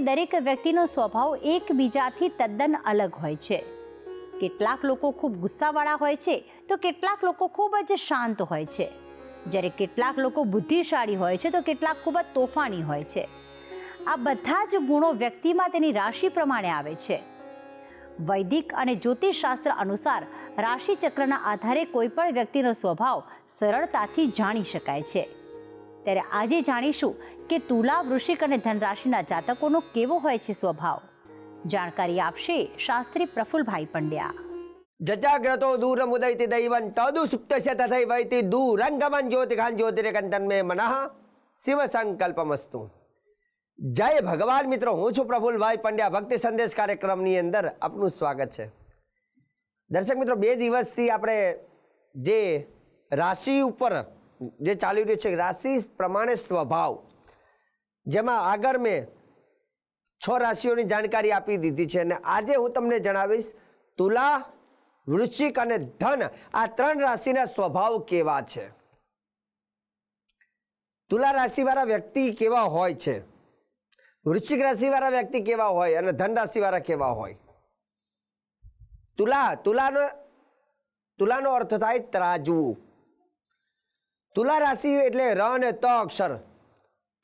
દરેક વ્યક્તિનો સ્વભાવ એકબીજાથી તદ્દન અલગ હોય છે. કેટલાક લોકો ખૂબ ગુસ્સાવાળા હોય છે તો કેટલાક લોકો ખૂબ જ શાંત હોય છે. જ્યારે કેટલાક લોકો બુદ્ધિશાળી હોય છે તો કેટલાક ખૂબ જ તોફાની હોય છે. આ બધા જ ગુણો વ્યક્તિમાં તેની રાશિ પ્રમાણે આવે છે. વૈદિક અને જ્યોતિષશાસ્ત્ર અનુસાર રાશિચક્રના આધારે કોઈપણ વ્યક્તિનો સ્વભાવ સરળતાથી જાણી શકાય છે. ત્યારે આજે જાણીશું કે તુલા વૃશ્ચિક અને ધનરાશિના જાતકોનો કેવો હોય છે સ્વભાવ. જાણકારી આપશે શાસ્ત્રી પ્રફુલભાઈ પંડ્યા. જજાગ્રતો દૂરમુદૈતિ દૈવન તદુ સુપ્તસ્ય તથૈવૈતિ દૂરંગમં જ્યોતિખાન જ્યોતિરેકંતન મે મનઃ શિવ સંકલ્પમસ્તુ જય ભગવાન મિત્રો, હું છું પ્રફુલભાઈ પંડ્યા. ભક્તિ સંદેશ કાર્યક્રમની અંદર આપનું સ્વાગત છે. દર્શક મિત્રો, બે દિવસથી આપણે જે રાશિ ઉપર જે ચાલી રહ્યું છે, રાશિ પ્રમાણે સ્વભાવ. જેમાં આગળ મેં છ રાશિઓની જાણકારી આપી દીધી છે અને આજે હું તમને જણાવીશ, તુલા, વૃશ્ચિક અને ધન. આ ત્રણ રાશિના સ્વભાવ કેવા છે? તુલા રાશિવાળા વ્યક્તિ કેવા હોય છે? વૃશ્ચિક રાશિવાળા વ્યક્તિ કેવા હોય અને ધન રાશિવાળા કેવા હોય? તુલા, તુલાનો તુલાનો અર્થ થાય ત્રાજવું. તુલા રાશિ એટલે ર અને ત અક્ષર.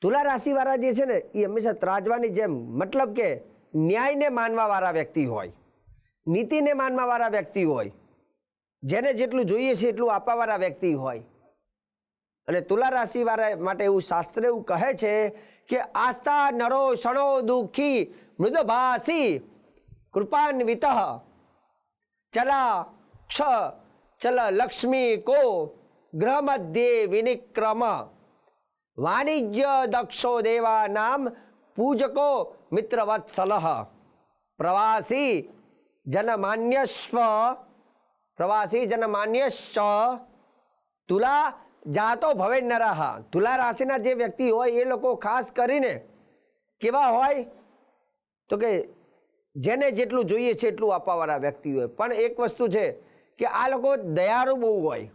તુલા રાશિવાળા જે છે ને એ હંમેશા ત્રાજવાની જેમ, મતલબ કે ન્યાયને માનવાવાળા વ્યક્તિ હોય, નીતિને માનવાવાળા વ્યક્તિ હોય, જેને જેટલું જોઈએ છે એટલું આપવાવાળા વ્યક્તિ હોય. અને તુલા રાશિવાળા માટે એવું શાસ્ત્ર એવું કહે છે કે આસ્થા નરો ક્ષણો દુઃખી મૃદભાસી કૃપાન્વિત ચલા ક્ષ ચલ લક્ષ્મી કો ગ્રહ મધ્યે વિનિક્રમ વાણિજ્ય દક્ષો દેવા નામ પૂજકો મિત્રવત્સલ પ્રવાસી જનમાન્યશ્વ પ્રવાસી જનમાન્યશ્ચ તુલા જાતો ભવે નરાહ તુલા રાશિના જે વ્યક્તિ હોય એ લોકો ખાસ કરીને કેવા હોય તો કે જેને જેટલું જોઈએ છે એટલું આપવાવાળા વ્યક્તિ હોય પણ એક વસ્તુ છે કે આ લોકો દયાળુ બહુ હોય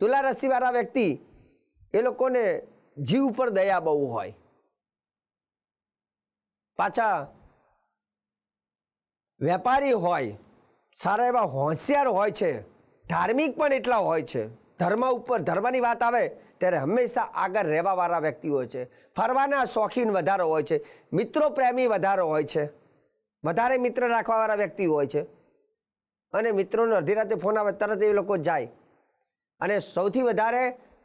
તુલા રાશિવાળા વ્યક્તિ એ લોકોને જીવ ઉપર દયા બહુ હોય. પાછા વેપારી હોય, સારા એવા હોશિયાર હોય છે, ધાર્મિક પણ એટલા હોય છે. ધર્મ ઉપર, ધર્મની વાત આવે ત્યારે હંમેશા આગળ રહેવાવાળા વ્યક્તિ હોય છે. ફરવાના શોખીન વધારે હોય છે, મિત્રો પ્રેમી વધારે હોય છે. વધારે મિત્ર રાખવાવાળા વ્યક્તિ હોય છે. અને મિત્રોને અડધી રાતે ફોન આવે, તરત એ લોકો જાય. અને સૌથી વધારે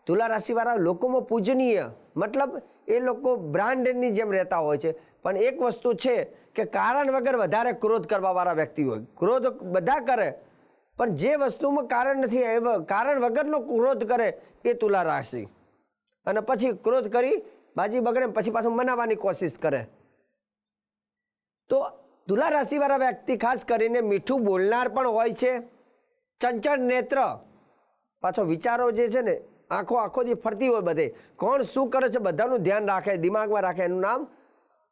તુલા રાશિવાળા લોકોમાં પૂજનીય, મતલબ એ લોકો બ્રાન્ડની જેમ રહેતા હોય છે. પણ એક વસ્તુ છે કે કારણ વગર વધારે ક્રોધ કરવાવાળા વ્યક્તિ હોય. ક્રોધ બધા કરે, પણ જે વસ્તુમાં કારણ નથી, એ કારણ વગરનો ક્રોધ કરે એ તુલા રાશિ. અને પછી ક્રોધ કરી બાજી બગડે પછી પાછું મનાવવાની કોશિશ કરે. તો તુલા રાશિવાળા વ્યક્તિ ખાસ કરીને મીઠું બોલનાર પણ હોય છે. ચંચળ નેત્ર પાછો વિચારો જે છે ને, આંખો આખો દી ફરતી હોય બધે, કોણ શું કરે છે બધાનું ધ્યાન રાખે, દિમાગમાં રાખે, એનું નામ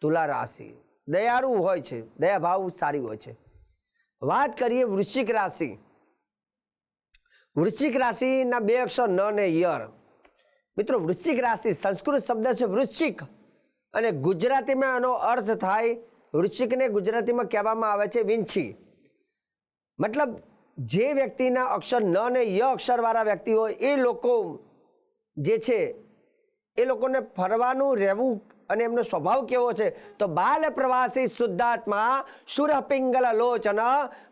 તુલા રાશિ. દયાળુ હોય છે, દયાભાવ સારી હોય છે. વાત કરીએ વૃશ્ચિક રાશિ. વૃશ્ચિક રાશિના બે અક્ષર ન ને યર. મિત્રો, વૃશ્ચિક રાશિ સંસ્કૃત શબ્દ છે વૃશ્ચિક. અને ગુજરાતીમાં એનો અર્થ થાય વૃશ્ચિકને ગુજરાતીમાં કહેવામાં આવે છે વિંછી. મતલબ જે વ્યક્તિના અક્ષર ન ને ય અક્ષરવાળા વ્યક્તિ હોય, એ લોકો જે છે, એ લોકોને ફરવાનું રહેવું અને એમનો સ્વભાવ કેવો છે? તો બાલ પ્રવાસી શુદ્ધાત્મા શુર પિંગલ લોચન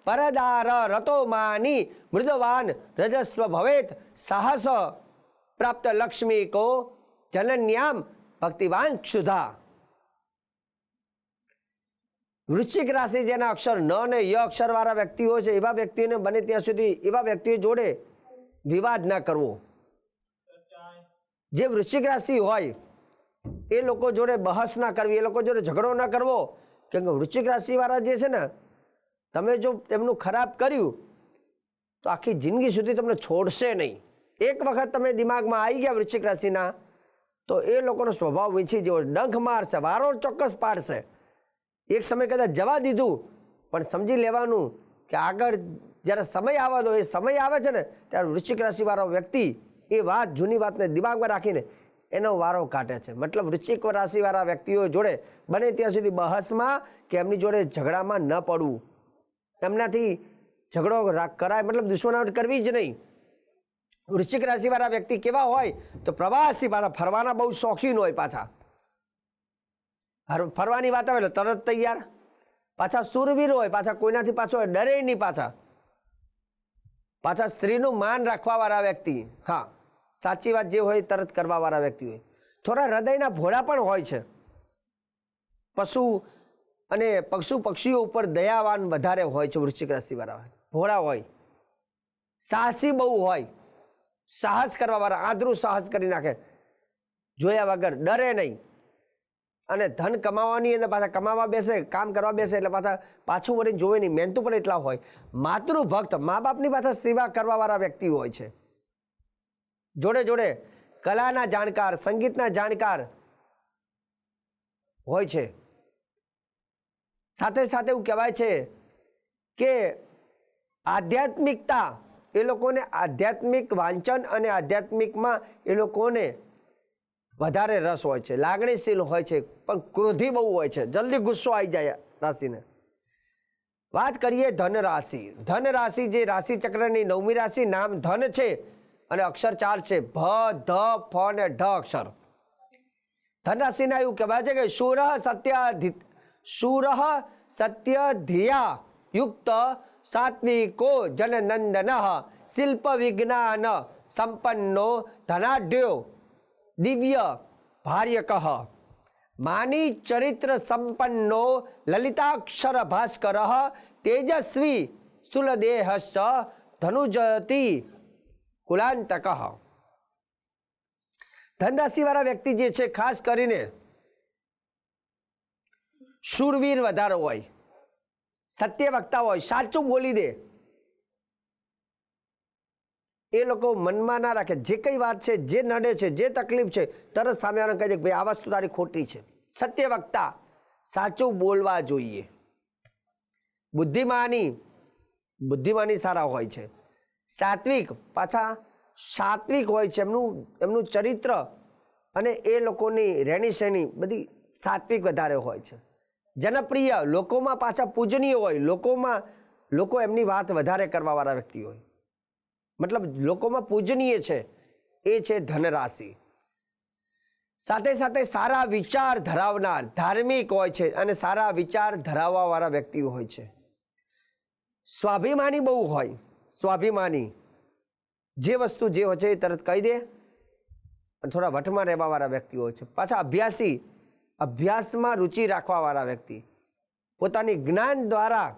પરદાર રતો માની મૃદવાન રજસ્વ ભવેત સાહસ પ્રાપ્ત લક્ષ્મી કો જનન્યામ ભક્તિવાન ક્ષુધા. વૃશ્ચિક રાશિ જેના અક્ષર ન અને ય અક્ષરવાળા વ્યક્તિઓ છે, એવા વ્યક્તિઓને બને ત્યાં સુધી એવા વ્યક્તિઓ જોડે વિવાદ ના કરવો. જે વૃશ્ચિક રાશિ હોય, એ લોકો જોડે બહસ ના કરવી, એ લોકો જોડે ઝઘડો ના કરવો. કેમ કે વૃશ્ચિક રાશિવાળા જે છે ને, તમે જો એમનું ખરાબ કર્યું, તો આખી જિંદગી સુધી તમને છોડશે નહીં. એક વખત તમે દિમાગમાં આવી ગયા વૃશ્ચિક રાશિના, તો એ લોકોનો સ્વભાવ વીંછી જેવો ડંખ મારશે વારો ચોક્કસ પાડશે. એક સમય કદાચ જવા દીધું, પણ સમજી લેવાનું કે આગળ જ્યારે સમય આવવાનો એ સમય આવે છે ને, ત્યારે વૃશ્ચિક રાશિવાળો વ્યક્તિ એ વાત, જૂની વાતને દિમાગમાં રાખીને એનો વારો કાઢે છે. મતલબ વૃશ્ચિક રાશિવાળા વ્યક્તિઓ જોડે બને ત્યાં સુધી બહસમાં કે એમની જોડે ઝઘડામાં ન પડવું. એમનાથી ઝઘડો કરાય, મતલબ દુશ્મનાવટ કરવી જ નહીં. વૃશ્ચિક રાશિવાળા વ્યક્તિ કેવા હોય તો પ્રવાસી પાછા ફરવાના બહુ શોખીન હોય પાછા. ફરવાની વાત આવે એટલે તરત તૈયાર. પાછા સુરવીર હોય, પાછા કોઈનાથી પાછો ડરે નહીં પાછા. પાછા સ્ત્રીનું માન રાખવાવાળા વ્યક્તિ. હા, સાચી વાત જે હોય તરત કરવાવાળા વ્યક્તિ હોય. થોડા હૃદયના ભોળા પણ હોય છે. પશુ અને પશુ પક્ષીઓ ઉપર દયાવાન વધારે હોય છે વૃશ્ચિક રાશિવાળા. ભોળા હોય. સાહસી બહુ હોય. સાહસ કરવાવાળા, આદરું સાહસ કરી નાખે. જોયા વગર ડરે નહીં. અને ધન કમાવાની અંદર પાછા કમાવા બેસે, કામ કરવા બેસે એટલે પાછા પાછું વળીને જોવે નહીં. મહેનતું પણ એટલા હોય. માતૃભક્ત મા બાપની પાછા સેવા કરવાવાળા વ્યક્તિ હોય છે. જોડે જોડે કલાના જાણકાર, સંગીતના જાણકાર હોય છે. સાથે સાથે એવું કહેવાય છે કે આધ્યાત્મિકતા એ લોકોને આધ્યાત્મિક વાંચન અને આધ્યાત્મિકમાં એ લોકોને વધારે રસ હોય છે, લાગણીશીલ હોય છે, પણ ક્રોધી બહુ હોય છે. જલ્દી ગુસ્સો આવી જાય રાશિને. વાત કરીએ ધન રાશિ. ધન રાશિ જે રાશિ ચક્રની નવમી રાશિ, નામ ધન છે અને અક્ષર ચાર છે. ભ, ધ, ફ અને ઢ અક્ષર. ધન રાશિના એવું કહેવાય છે કે સુરહ સત્ય સુરહ સત્ય ધિયા યુક્ત સાત્વિકો જનનંદન શિલ્પ વિજ્ઞાન સંપન્નો ધનાઢ્યો. દિવ્ય ભાર્ય કહ માની ચરિત્ર સંપન્નો લલિતાક્ષર ભાસ્કર તેજસ્વી સુલદેહ ધનુજતી કુલાંતક ધનરાશિવાળા વ્યક્તિ જે છે ખાસ કરીને શૂરવીર વધારો હોય સત્ય વક્તા હોય સાચું બોલી દે એ લોકો મનમાં ના રાખે. જે કંઈ વાત છે, જે નડે છે, જે તકલીફ છે, તરત સામેવાળાને કહી દે ભાઈ, આ વસ્તુ તારી ખોટી છે. સત્ય વક્તા સાચું બોલવા જોઈએ. બુદ્ધિમાની બુદ્ધિમાની સારા હોય છે. સાત્વિક, પાછા સાત્વિક હોય છે. એમનું એમનું ચરિત્ર અને એ લોકોની રહેણી શહેણી બધી સાત્વિક વધારે હોય છે. જનપ્રિય, લોકોમાં પાછા પૂજનીય હોય, લોકોમાં, લોકો એમની વાત વધારે કરવાવાળા વ્યક્તિ હોય. મતલબ લોકોમાં પૂજનીય છે, એ છે ધનરાશિ. સાથે સાથે સારા વિચાર ધરાવનાર ધાર્મિક હોય છે અને સારા વિચાર ધરાવવાવાળા વ્યક્તિ હોય છે. સ્વાભિમાની બહુ હોય, સ્વાભિમાની. જે વસ્તુ જે હોય છે એ તરત કહી દે. થોડા વટમાં રહેવાવાળા વ્યક્તિઓ હોય છે. પાછા અભ્યાસી, અભ્યાસમાં રુચિ રાખવાવાળા વ્યક્તિ. પોતાની જ્ઞાન દ્વારા,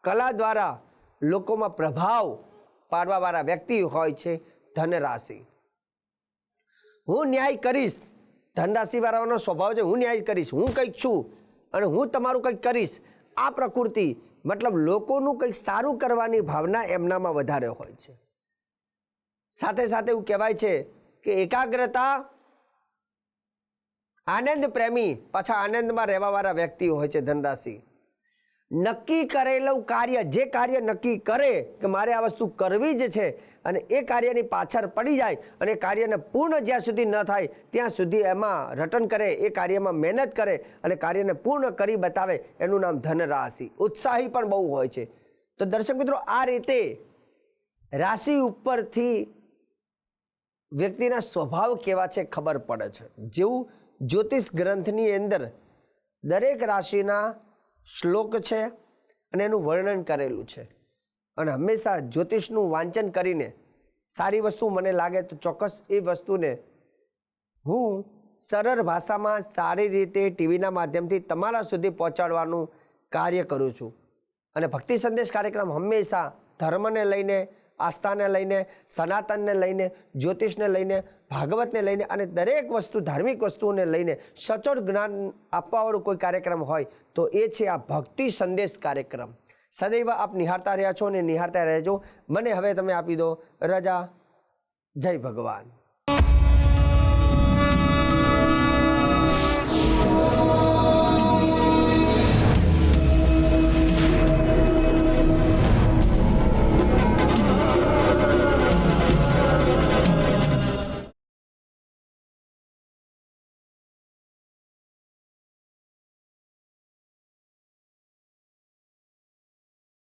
કલા દ્વારા લોકોમાં પ્રભાવ પાડવાવાળા વ્યક્તિ હોય છે ધનરાશિ. હું ન્યાય કરીશ. ધનરાશિવાળાનો સ્વભાવ છે, હું ન્યાય કરીશ, હું કંઈક છું અને હું તમારું કંઈક કરીશ. આ પ્રકૃતિ મતલબ લોકોનું કંઈક સારું કરવાની ભાવના એમનામાં વધારે હોય છે. સાથે સાથે એવું કહેવાય છે કે એકાગ્રતા આનંદ પ્રેમી પાછા આનંદમાં રહેવાવાળા વ્યક્તિ હોય છે ધનરાશિ. નક્કી કરેલું કાર્ય, જે કાર્ય નક્કી કરે કે મારે આ વસ્તુ કરવી જ છે અને એ કાર્યની પાછળ પડી જાય અને કાર્યને પૂર્ણ જ્યાં સુધી ન થાય, ત્યાં સુધી એમાં રટન કરે, એ કાર્યમાં મહેનત કરે અને કાર્યને પૂર્ણ કરી બતાવે, એનું નામ ધનરાશિ. ઉત્સાહી પણ બહુ હોય છે. તો દર્શક મિત્રો, આ રીતે રાશિ ઉપરથી વ્યક્તિના સ્વભાવ કેવા છે ખબર પડે છે. જેવું જ્યોતિષ ગ્રંથની અંદર દરેક રાશિના શ્લોક છે અને એનું વર્ણન કરેલું છે. અને હંમેશા જ્યોતિષનું વાંચન કરીને સારી વસ્તુ મને લાગે તો ચોક્કસ એ વસ્તુને હું સરળ ભાષામાં સારી રીતે ટીવીના માધ્યમથી તમારા સુધી પહોંચાડવાનું કાર્ય કરું છું. અને ભક્તિ સંદેશ કાર્યક્રમ હંમેશા ધર્મને લઈને આસ્થાને લઈને, સનાતનને લઈને, જ્યોતિષને લઈને, ભાગવતને લઈને અને દરેક વસ્તુ, ધાર્મિક વસ્તુઓને લઈને સચોટ જ્ઞાન આપવાવાળો કોઈ કાર્યક્રમ હોય તો એ છે આ ભક્તિ સંદેશ કાર્યક્રમ. સદૈવ આપ નિહાળતા રહ્યા છો અને નિહાળતા રહેજો. મને હવે તમે આપી દો રજા. જય ભગવાન.